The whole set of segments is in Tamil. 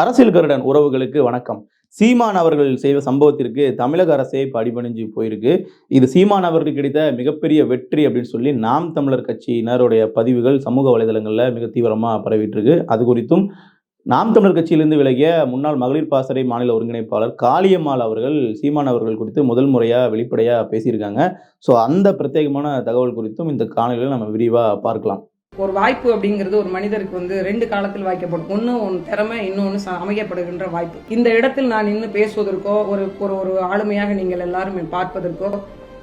அரசியல் கருடன் உறவுகளுக்கு வணக்கம். சீமான் அவர்கள் செய்த சம்பவத்திற்கு தமிழக அரசே படிபணிஞ்சு அடிபணிஞ்சு போயிருக்கு. இது சீமான் அவர்களுக்கு கிடைத்த மிகப்பெரிய வெற்றி அப்படின்னு சொல்லி நாம் தமிழர் கட்சியினருடைய பதிவுகள் சமூக வலைதளங்களில் மிக தீவிரமாக பரவிட்டு இருக்கு அது குறித்தும் நாம் தமிழர் கட்சியிலிருந்து விலகிய முன்னாள் மகளிர் பாசறை மாநில ஒருங்கிணைப்பாளர் காளியம்மாள் அவர்கள் சீமான் அவர்கள் குறித்து முதல் முறையாக வெளிப்படையாக பேசியிருக்காங்க. ஸோ அந்த பிரத்யேகமான தகவல் குறித்தும் இந்த காணொலியில் நம்ம விரிவாக பார்க்கலாம். ஒரு வாய்ப்பு அப்படிங்கிறது ஒரு மனிதருக்கு வந்து ரெண்டு காலத்தில் வாய்க்கப்படும். ஒன்று ஒன்று திறமை இன்னொன்று ச- அமைக்கப்படுகின்ற வாய்ப்பு. இந்த இடத்தில் நான் நின்று பேசுவதற்கோ ஒரு ஒரு ஒரு ஆளுமையாக நீங்கள் எல்லாரும் பார்ப்பதற்கோ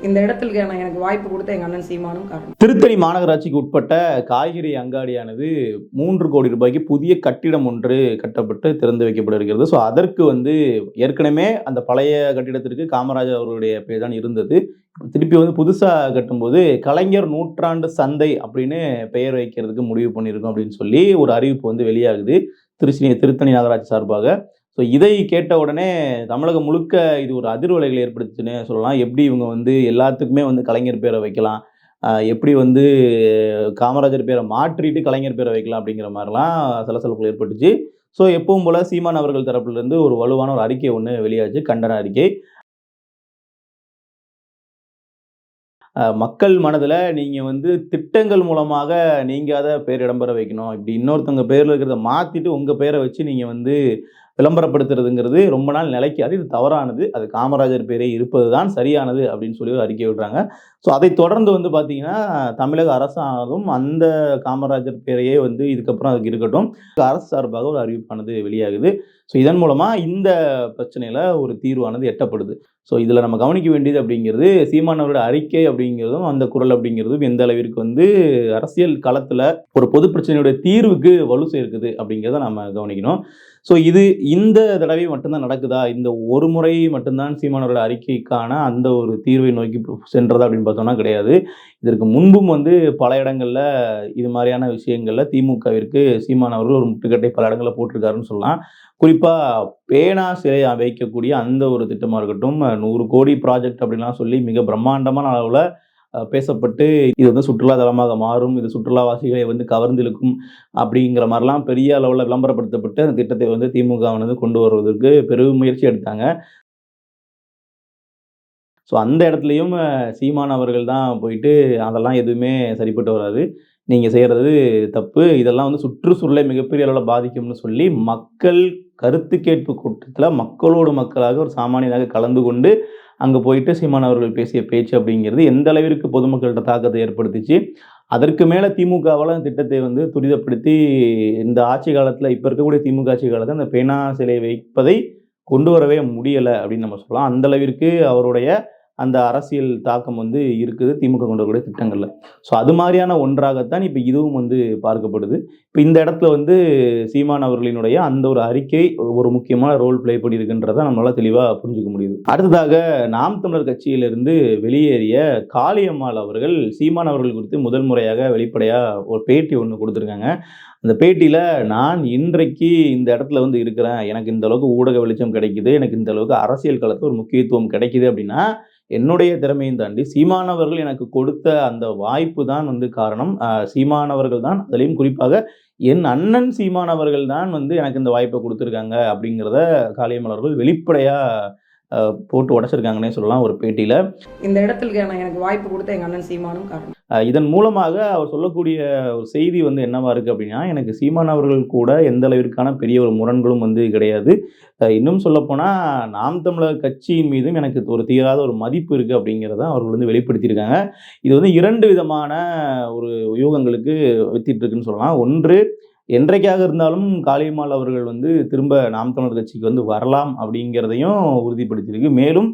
இந்த இடத்திற்கு எனக்கு வாய்ப்பு கொடுத்த எங்கள் அண்ணன் சீமானும் காரணம். திருத்தணி மாநகராட்சிக்கு உட்பட்ட காய்கறி அங்காடியானது மூன்று கோடி ரூபாய்க்கு புதிய கட்டிடம் ஒன்று கட்டப்பட்டு திறந்து வைக்கப்பட இருக்கிறது ஸோ அதற்கு வந்து ஏற்கனவே அந்த பழைய கட்டிடத்திற்கு காமராஜர் அவர்களுடைய பேர் தான் இருந்தது. திருப்பி வந்து புதுசாக கட்டும்போது கலைஞர் நூற்றாண்டு சந்தை அப்படின்னு பெயர் வைக்கிறதுக்கு முடிவு பண்ணியிருக்கோம் அப்படின்னு சொல்லி ஒரு அறிவிப்பு வந்து வெளியாகுது. திருச்சி திருத்தணி நகராட்சி சார்பாக. ஸோ இதை கேட்ட உடனே தமிழகம் முழுக்க இது ஒரு அதிர்வலைகள் ஏற்படுத்துச்சுன்னு சொல்லலாம். எப்படி இவங்க வந்து எல்லாத்துக்குமே வந்து கலைஞர் பேரை வைக்கலாம் எப்படி வந்து காமராஜர் பேரை மாற்றிட்டு கலைஞர் பேரை வைக்கலாம் அப்படிங்கிற மாதிரிலாம் சலசலப்புகள் ஏற்பட்டுச்சு. ஸோ எப்பவும் போல சீமான் அவர்கள் தரப்புலேருந்து ஒரு வலுவான ஒரு அறிக்கை ஒன்று வெளியாச்சு கண்டன அறிக்கை. மக்கள் மனதில் நீங்கள் வந்து திட்டங்கள் மூலமாக நீங்கள் அதை பேர் இடம்பெற வைக்கணும். இப்படி இன்னொருத்தவங்க பேரில் இருக்கிறத மாற்றிட்டு உங்கள் பேரை வச்சு நீங்கள் வந்து விளம்பரப்படுத்துறதுங்கிறது ரொம்ப நாள் நிலைக்காது. இது தவறானது. அது காமராஜர் பேரே இருப்பது தான் சரியானது அப்படின்னு சொல்லி ஒரு அறிக்கை விடுறாங்க. ஸோ அதை தொடர்ந்து வந்து பார்த்தீங்கன்னா தமிழக அரசாங்கம் அந்த காமராஜர் பேரையே வந்து இதுக்கப்புறம் அதுக்கு இருக்கட்டும் அரசு சார்பாக ஒரு அறிவிப்பானது வெளியாகுது. ஸோ இதன் மூலமாக இந்த பிரச்சனையில் ஒரு தீர்வானது எட்டப்படுது. ஸோ இதில் நம்ம கவனிக்க வேண்டியது அப்படிங்கிறது சீமானவரோட அறிக்கை அப்படிங்கிறதும் அந்த குரல் அப்படிங்கிறதும் எந்த அளவிற்கு வந்து அரசியல் களத்தில் ஒரு பொது பிரச்சனையுடைய தீர்வுக்கு வலு சேர்க்குது அப்படிங்கிறத நம்ம கவனிக்கணும். ஸோ இது இந்த தடவை மட்டும்தான் நடக்குதா? இந்த ஒரு முறை மட்டும்தான் சீமானோட அறிக்கைக்கான அந்த ஒரு தீர்வை நோக்கி சென்றதா அப்படின்னு பார்த்தோம்னா கிடையாது. இதற்கு முன்பும் வந்து பல இடங்களில் இது மாதிரியான விஷயங்களில் திமுகவிற்கு சீமான் அவர்கள் ஒரு முட்டுக்கட்டை பல இடங்களில் போட்டிருக்காருன்னு சொல்லலாம். குறிப்பாக பேனா சிலை வைக்கக்கூடிய அந்த ஒரு திட்டமாக இருக்கட்டும் நூறு கோடி ப்ராஜெக்ட் அப்படின்லாம் சொல்லி மிக பிரம்மாண்டமான அளவில் பேசப்பட்டு இது வந்து சுற்றுலா தலமாக மாறும் இது சுற்றுலாவாசிகளை வந்து கவர்ந்திழுக்கும் அப்படிங்கிற மாதிரிலாம் பெரிய அளவில் விளம்பரப்படுத்தப்பட்டு அந்த திட்டத்தை வந்து திமுக வந்து கொண்டு வருவதற்கு பெரும் முயற்சி எடுத்தாங்க. ஸோ அந்த இடத்துலையும் சீமான் அவர்கள் தான் போயிட்டு அதெல்லாம் எதுவுமே சரிப்பட்டு வராது. நீங்கள் செய்கிறது தப்பு. இதெல்லாம் வந்து சுற்றுச்சூழலை மிகப்பெரிய அளவில் பாதிக்கும்னு சொல்லி மக்கள் கருத்து கேட்பு கூட்டத்தில் மக்களோடு மக்களாக ஒரு சாமானியனாக கலந்து கொண்டு அங்கே போயிட்டு சீமான் அவர்கள் பேசிய பேச்சு அப்படிங்கிறது எந்த அளவிற்கு பொதுமக்கள்கிட்ட தாக்கத்தை ஏற்படுத்திச்சு. அதற்கு மேலே திமுகவால் அந்த திட்டத்தை வந்து துரிதப்படுத்தி இந்த ஆட்சி காலத்தில் இப்போ இருக்கக்கூடிய திமுக ஆட்சி காலத்தில் அந்த பேனா சிலை வைப்பதை கொண்டு வரவே முடியலை அப்படின்னு நம்ம சொல்லலாம். அந்த அளவிற்கு அவருடைய அந்த அரசியல் தாக்கம் வந்து இருக்குது திமுக கொண்டு வரக்கூடிய திட்டங்களில். ஸோ அது மாதிரியான ஒன்றாகத்தான் இப்போ இதுவும் வந்து பார்க்கப்படுது. இப்போ இந்த இடத்துல வந்து சீமான் அவர்களினுடைய அந்த ஒரு அறிக்கை ஒரு முக்கியமான ரோல் ப்ளே பண்ணியிருக்குன்றத நம்மளால் தெளிவாக புரிஞ்சுக்க முடியுது. அடுத்ததாக நாம் தமிழர் கட்சியிலிருந்து வெளியேறிய காளியம்மாள் அவர்கள் சீமான் அவர்கள் குறித்து முதல் முறையாக வெளிப்படையாக ஒரு பேட்டி ஒன்று கொடுத்துருக்காங்க. அந்த பேட்டியில் நான் இன்றைக்கு இந்த இடத்துல வந்து இருக்கிறேன். எனக்கு இந்த அளவுக்கு ஊடக வெளிச்சம் கிடைக்குது. எனக்கு இந்த அளவுக்கு அரசியல் களத்தில் ஒரு முக்கியத்துவம் கிடைக்குது அப்படின்னா என்னுடைய திறமையும் தாண்டி சீமானவர்கள் எனக்கு கொடுத்த அந்த வாய்ப்பு தான் வந்து காரணம். சீமானவர்கள் தான் அதுலேயும் குறிப்பாக என் அண்ணன் சீமானவர்கள் தான் வந்து எனக்கு இந்த வாய்ப்பை கொடுத்துருக்காங்க அப்படிங்கிறத காளியமலர்கள் வெளிப்படையாக போட்டு உடச்சிருக்காங்கன்னே சொல்லலாம் ஒரு பேட்டியில். இந்த இடத்திற்கு எனக்கு வாய்ப்பு கொடுத்த எங்கள் அண்ணன் சீமானும் காரணம். இதன் மூலமாக அவர் சொல்லக்கூடிய ஒரு செய்தி வந்து என்னவா இருக்கு அப்படின்னா எனக்கு சீமான் அவர்கள் கூட எந்த அளவிற்கான பெரிய ஒரு முரண்களும் வந்து கிடையாது. இன்னும் சொல்லப்போனால் நாம் தமிழர் கட்சியின் மீதும் எனக்கு ஒரு தீராத ஒரு மதிப்பு இருக்கு அப்படிங்கிறத அவர்கள் வந்து வெளிப்படுத்தியிருக்காங்க. இது வந்து இரண்டு விதமான ஒரு யூகங்களுக்கு வித்திட்டு இருக்குன்னு சொல்லலாம். ஒன்று என்றைக்காக இருந்தாலும் காளியம்மாள் அவர்கள் வந்து திரும்ப நாம் தமிழர் கட்சிக்கு வந்து வரலாம் அப்படிங்கிறதையும் உறுதிப்படுத்தியிருக்கு. மேலும்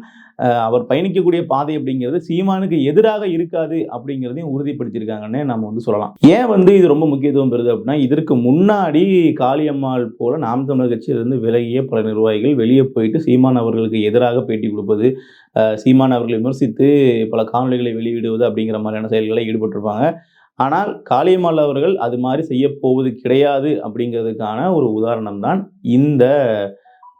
அவர் பயணிக்கக்கூடிய பாதை அப்படிங்கிறது சீமானுக்கு எதிராக இருக்காது அப்படிங்கிறதையும் உறுதிப்படுத்தியிருக்காங்கன்னே நம்ம வந்து சொல்லலாம். ஏன் வந்து இது ரொம்ப முக்கியத்துவம் பெறுது அப்படின்னா இதற்கு முன்னாடி காளியம்மாள் போல நாம் தமிழர் கட்சியிலிருந்து விலகிய பல நிர்வாகிகள் வெளியே போயிட்டு சீமான் அவர்களுக்கு எதிராக பேட்டி கொடுப்பது சீமான் அவர்களை விமர்சித்து பல காணொலிகளை வெளியிடுவது அப்படிங்கிற மாதிரியான செயல்களை ஈடுபட்டிருப்பாங்க. ஆனால் காளியம்மாள் அவர்கள் அது மாதிரி செய்ய போவது கிடையாது அப்படிங்கிறதுக்கான ஒரு உதாரணம் தான் இந்த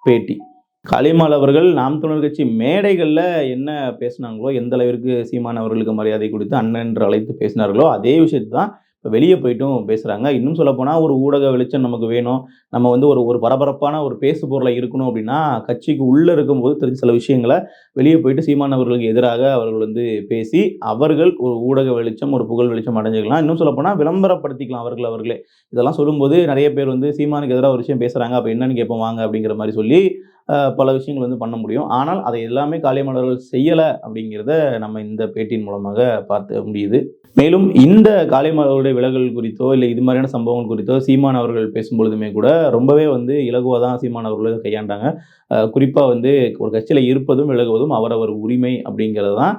பேட்டி. காளியம்மாள் அவர்கள் நாம் தமிழர் கட்சி மேடைகளில் என்ன பேசினாங்களோ எந்த அளவிற்கு சீமான் அவர்களுக்கு மரியாதை கொடுத்து அண்ணன் என்று அழைத்து பேசினார்களோ அதே விஷயத்தை தான் வெளியே போயிட்டும் பேசுகிறாங்க இன்னும் சொல்லப்போனால் ஒரு ஊடக வெளிச்சம் நமக்கு வேணும். நம்ம வந்து ஒரு ஒரு பரபரப்பான ஒரு பேசு பொருளை இருக்கணும் அப்படின்னா கட்சிக்கு உள்ளே இருக்கும்போது தெரிஞ்ச சில விஷயங்களை வெளியே போயிட்டு சீமான் அவர்களுக்கு எதிராக அவர்கள் வந்து பேசி அவர்கள் ஒரு ஊடக வெளிச்சம் ஒரு புகழ் வெளிச்சம் அடைஞ்சிக்கலாம். இன்னும் சொல்லப்போனால் விளம்பரப்படுத்திக்கலாம் அவர்கள் அவர்களே. இதெல்லாம் சொல்லும்போது நிறைய பேர் வந்து சீமானுக்கு எதிராக ஒரு விஷயம் பேசுகிறாங்க அப்போ என்னன்னு கேட்போம் வாங்க அப்படிங்கிற மாதிரி சொல்லி பல விஷயங்கள் வந்து பண்ண முடியும். ஆனால் அதை எல்லாமே காளியமலர்கள் செய்யலை அப்படிங்கிறத நம்ம இந்த பேட்டியின் மூலமாக பார்த்து முடியுது. மேலும் இந்த காளியமலர்களுடைய விலகல் குறித்தோ இல்லை இது மாதிரியான சம்பவங்கள் குறித்தோ சீமான் அவர்கள் பேசும்பொழுதுமே கூட ரொம்பவே வந்து இலகுவாக தான் சீமான் அவர்கள் கையாண்டாங்க. குறிப்பாக வந்து ஒரு கட்சியில் இருப்பதும் விலகுவதும் அவரவர் உரிமை அப்படிங்கிறது தான்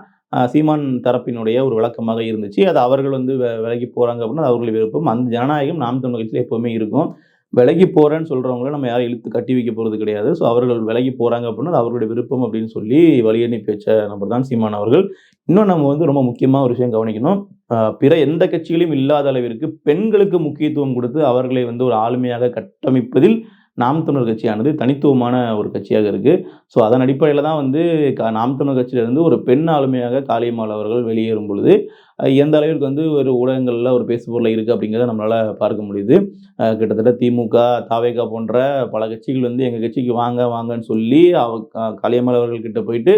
சீமான் தரப்பினுடைய ஒரு விளக்கமாக இருந்துச்சு. அது அவர்கள் வந்து விலகி போகிறாங்க அப்படின்னா அது அவர்கள் விருப்பம். அந்த ஜனநாயகம் நாம் தமிழ் கட்சியில் எப்போவுமே இருக்கும். விலகி போகிறேன்னு சொல்கிறவங்கள நம்ம யாரும் இழுத்து கட்டி வைக்க போகிறது கிடையாது. ஸோ அவர்கள் விலகி போகிறாங்க அப்படின்னா அவருடைய அவர்களுடைய விருப்பம் அப்படின்னு சொல்லி வழியனுப்பி வச்ச நம்பர் தான் சீமான் அவர்கள். இன்னும் நம்ம வந்து ரொம்ப முக்கியமாக ஒரு விஷயம் கவனிக்கணும். பிற எந்த கட்சிகளையும் இல்லாத அளவிற்கு பெண்களுக்கு முக்கியத்துவம் கொடுத்து அவர்களை வந்து ஒரு ஆளுமையாக கட்டமைப்பதில் நாம் தமிழர் கட்சியானது தனித்துவமான ஒரு கட்சியாக இருக்குது ஸோ அதன் அடிப்படையில் தான் வந்து க- நாம் தமிழர் கட்சியிலிருந்து ஒரு பெண் ஆளுமையாக காளியம்மாள் அவர்கள் வெளியேறும் பொழுது எந்த அளவிற்கு வந்து ஒரு ஊடகங்களில் ஒரு பேசுபொருள் இருக்குது அப்படிங்கிறத நம்மளால் பார்க்க முடியுது. கிட்டத்தட்ட திமுக தாவேகா போன்ற பல கட்சிகள் வந்து எங்கள் கட்சிக்கு வாங்க வாங்கன்னு சொல்லி அவ காளியம்மாள் அவர்கள்கிட்ட போயிட்டு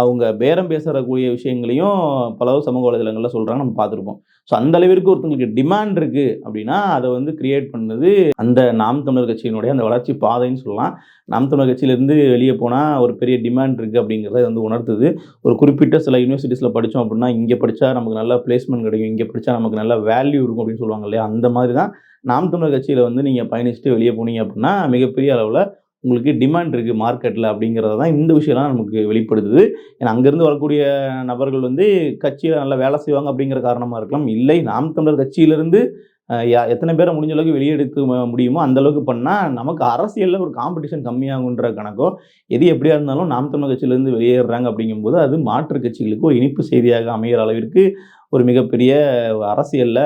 அவங்க பேரம் பேசுறக்கூடிய விஷயங்களையும் பல சமூக வலைதளங்களில் சொல்கிறாங்க நம்ம பார்த்துருப்போம். ஸோ அந்த அளவிற்கு ஒருத்தங்களுக்கு டிமாண்ட் இருக்குது அப்படின்னா அதை வந்து கிரியேட் பண்ணது அந்த நாம் தமிழர் கட்சியினுடைய அந்த வளர்ச்சி பாதைன்னு சொல்லலாம். நாம் தமிழர் கட்சியிலேருந்து வெளியே போனால் ஒரு பெரிய டிமாண்ட் இருக்குது அப்படிங்கிறத வந்து உணர்த்துது. ஒரு குறிப்பிட்ட சில யூனிவர்சிட்டிஸில் படித்தோம் அப்படின்னா இங்கே படித்தா நமக்கு நல்ல பிளேஸ்மெண்ட் கிடைக்கும் இங்கே படித்தா நமக்கு நல்ல வேல்யூ இருக்கும் அப்படின்னு சொல்லுவாங்க இல்லையா? அந்த மாதிரி தான் நாம் தமிழர் கட்சியில் வந்து நீங்கள் பயணிச்சுட்டு வெளியே போனீங்க அப்படின்னா மிகப்பெரிய அளவில் உங்களுக்கு டிமாண்ட் இருக்குது மார்க்கெட்டில் அப்படிங்கிறத தான் இந்த விஷயம்லாம் நமக்கு வெளிப்படுத்துது. ஏன்னா அங்கேருந்து வரக்கூடிய நபர்கள் வந்து கட்சியில் நல்லா வேலை செய்வாங்க அப்படிங்கிற காரணமாக இருக்கலாம். இல்லை நாம் தமிழர் கட்சியிலேருந்து யா- எத்தனை பேரை முடிஞ்ச அளவுக்கு வெளியெடுத்து முடியுமோ அந்த அளவுக்கு பண்ணால் நமக்கு அரசியலில் ஒரு காம்படிஷன் கம்மியாகுன்ற கணக்கோ எது எப்படியா இருந்தாலும் நாம் தமிழர் கட்சியிலேருந்து வெளியேறுறாங்க அப்படிங்கும்போது அது மாற்று கட்சிகளுக்கு ஒரு இனிப்பு செய்தியாக அமைகிற அளவிற்கு ஒரு மிகப்பெரிய அரசியலில்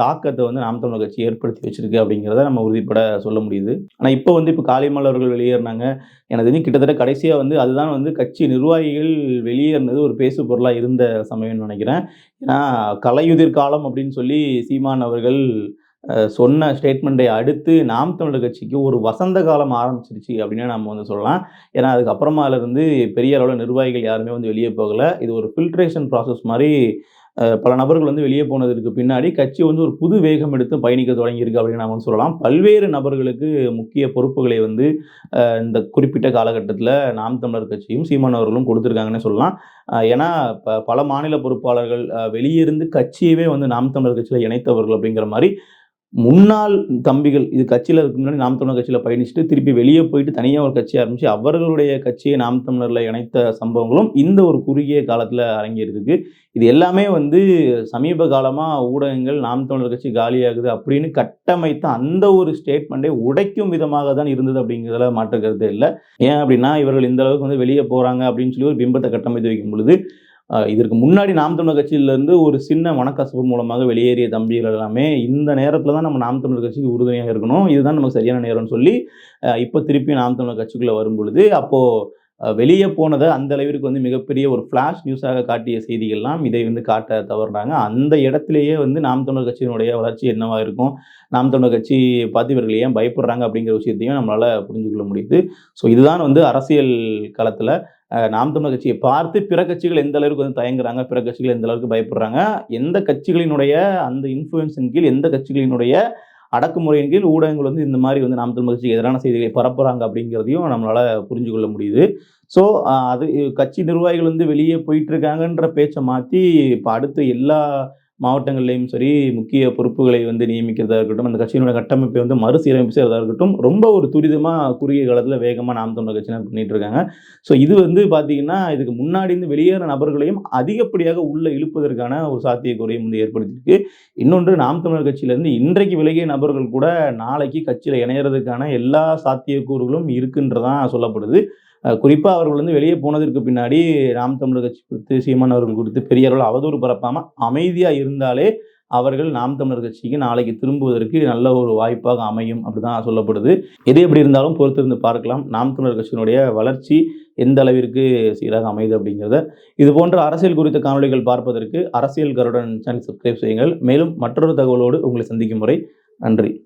தாக்கத்தை வந்து நாம் தமிழர் கட்சி ஏற்படுத்தி வச்சிருக்கு அப்படிங்கிறத நம்ம உறுதிப்பட சொல்ல முடியுது. ஆனால் இப்போ வந்து இப்போ காளியம்மாள் அவர்கள் வெளியேறினாங்க. எனக்கு தெரிஞ்சு கிட்டத்தட்ட கடைசியாக வந்து அதுதான் வந்து கட்சி நிர்வாகிகள் வெளியேறினது ஒரு பேசு பொருளாக இருந்த சமயம்னு நினைக்கிறேன். ஏன்னா கலையுதிர் காலம் அப்படின்னு சொல்லி சீமான் அவர்கள் சொன்ன ஸ்டேட்மெண்ட்டை அடுத்து நாம் தமிழர் கட்சிக்கு ஒரு வசந்த காலம் ஆரம்பிச்சிருச்சு அப்படின்னு நம்ம வந்து சொல்லலாம். ஏன்னா அதுக்கப்புறமால இருந்து பெரிய அளவில் நிர்வாகிகள் யாருமே வந்து வெளியே போகலை. இது ஒரு ஃபில்ட்ரேஷன் ப்ராசஸ் மாதிரி பல நபர்கள் வந்து வெளியே போனதற்கு பின்னாடி கட்சி வந்து ஒரு புது வேகம் எடுத்து பயணிக்க தொடங்கியிருக்கு அப்படின்னு நாம சொல்லலாம். பல்வேறு நபர்களுக்கு முக்கிய பொறுப்புகளை வந்து இந்த குறிப்பிட்ட காலகட்டத்தில் நாம் தமிழர் கட்சியும் சீமான் அவர்களும் கொடுத்துருக்காங்கன்னு சொல்லலாம். ஏன்னா ப- பல மாநில பொறுப்பாளர்கள் வெளியிருந்து கட்சியவே வந்து நாம் தமிழர் கட்சியில் இணைத்தவர்கள் அப்படிங்கிற மாதிரி முன்னாள் தம்பிகள் இது கட்சியில் இருக்கு முன்னாடி நாம் தமிழர் கட்சியில் பயணிச்சுட்டு திருப்பி வெளியே போயிட்டு தனியாக ஒரு கட்சி ஆரம்பிச்சு அவர்களுடைய கட்சியை நாம் தமிழரில் இணைத்த சம்பவங்களும் இந்த ஒரு குறுகிய காலத்தில் அரங்கேறிருக்கு இது எல்லாமே வந்து சமீப காலமாக ஊடகங்கள் நாம் தமிழர் கட்சி காலியாகுது அப்படின்னு கட்டமைத்த அந்த ஒரு ஸ்டேட்மெண்ட்டை உடைக்கும் விதமாக தான் இருந்தது அப்படிங்கிறதுல மாற்றுக்கிறது கருத்து இல்லை. ஏன் அப்படின்னா இவர்கள் இந்த அளவுக்கு வந்து வெளியே போகிறாங்க அப்படின்னு சொல்லி ஒரு பிம்பத்தை கட்டமைத்து வைக்கும் பொழுது இதற்கு முன்னாடி நாம் தமிழர் கட்சியிலேருந்து ஒரு சின்ன மனக்கசப்பு மூலமாக வெளியேறிய தம்பிகள் எல்லாமே இந்த நேரத்தில் தான் நம்ம நாம் தமிழர் கட்சிக்கு உறுதுணையாக இருக்கணும். இதுதான் நமக்கு சரியான நேரம்னு சொல்லி இப்போ திருப்பி நாம் தமிழர் கட்சிக்குள்ளே வரும் பொழுது அப்போது வெளியே போனதை அந்த அளவிற்கு வந்து மிகப்பெரிய ஒரு ஃப்ளாஷ் நியூஸாக காட்டிய செய்திகள்லாம் இதை வந்து காட்ட தவறுறாங்க. அந்த இடத்துலையே வந்து நாம் தமிழர் கட்சியினுடைய வளர்ச்சி என்னவாக இருக்கும்? நாம் தமிழர் கட்சி பார்த்து இவர்கள் ஏன் பயப்படுறாங்க அப்படிங்கிற விஷயத்தையும் நம்மளால் புரிஞ்சு கொள்ள முடியுது. ஸோ இதுதான் வந்து அரசியல் களத்தில் நாம் தமிழர் கட்சியை பார்த்து பிற கட்சிகள் எந்த அளவுக்கு வந்து தயங்குறாங்க பிற கட்சிகள் எந்த அளவுக்கு பயப்படுறாங்க எந்த கட்சிகளினுடைய அந்த இன்ஃப்ளூயன்ஸின் கீழ் எந்த கட்சிகளினுடைய அடக்குமுறையின் கீழ் ஊடகங்கள் வந்து இந்த மாதிரி வந்து நாம் மகிழ்ச்சிக்கு எதிரான செய்திகளை பரப்புறாங்க அப்படிங்கிறதையும் நம்மளால புரிஞ்சு கொள்ள முடியுது. ஸோ அது கட்சி நிர்வாகிகள் வந்து வெளியே போயிட்டு இருக்காங்கன்ற பேச்சை மாற்றி இப்போ அடுத்த எல்லா மாவட்டங்கள்லையும் சரி முக்கிய பொறுப்புகளை வந்து நியமிக்கிறதா இருக்கட்டும் அந்த கட்சியினுடைய கட்டமைப்பை வந்து மறுசீரமைப்பு செய்கிறதா இருக்கட்டும் ரொம்ப ஒரு துரிதமாக குறுகிய காலத்தில் வேகமாக நாம் தமிழர் கட்சியினர் பண்ணிட்டு இருக்காங்க. ஸோ இது வந்து பார்த்தீங்கன்னா இதுக்கு முன்னாடி இருந்து வெளியேற நபர்களையும் அதிகப்படியாக உள்ள இழுப்பதற்கான ஒரு சாத்தியக்குறையும் வந்து ஏற்படுத்தியிருக்கு. இன்னொன்று நாம் தமிழர் கட்சியிலேருந்து இன்றைக்கு விலகிய நபர்கள் கூட நாளைக்கு கட்சியில் இணையறதுக்கான எல்லா சாத்தியக்கூறுகளும் இருக்குன்றதான் சொல்லப்படுது. குறிப்பாக அவர்கள் வந்து வெளியே போனதற்கு பின்னாடி நாம் தமிழர் கட்சி குறித்து சீமான் அவர்கள் குறித்து பெரிய அளவில் அவதூறு பரப்பாமல் அமைதியாக இருந்தாலே அவர்கள் நாம் தமிழர் கட்சிக்கு நாளைக்கு திரும்புவதற்கு நல்ல ஒரு வாய்ப்பாக அமையும் அப்படிதான் சொல்லப்படுது. எது எப்படி இருந்தாலும் பொறுத்திருந்து பார்க்கலாம். நாம் தமிழர் கட்சியினுடைய வளர்ச்சி எந்த அளவிற்கு சீராக அமையுது அப்படிங்கிறத. இது போன்ற அரசியல் குறித்த காணொளிகள் பார்ப்பதற்கு அரசியல் கருடன் சேனல் சப்ஸ்கிரைப் செய்யுங்கள். மேலும் மற்றொரு தகவலோடு உங்களை சந்திக்கும் முறை. நன்றி.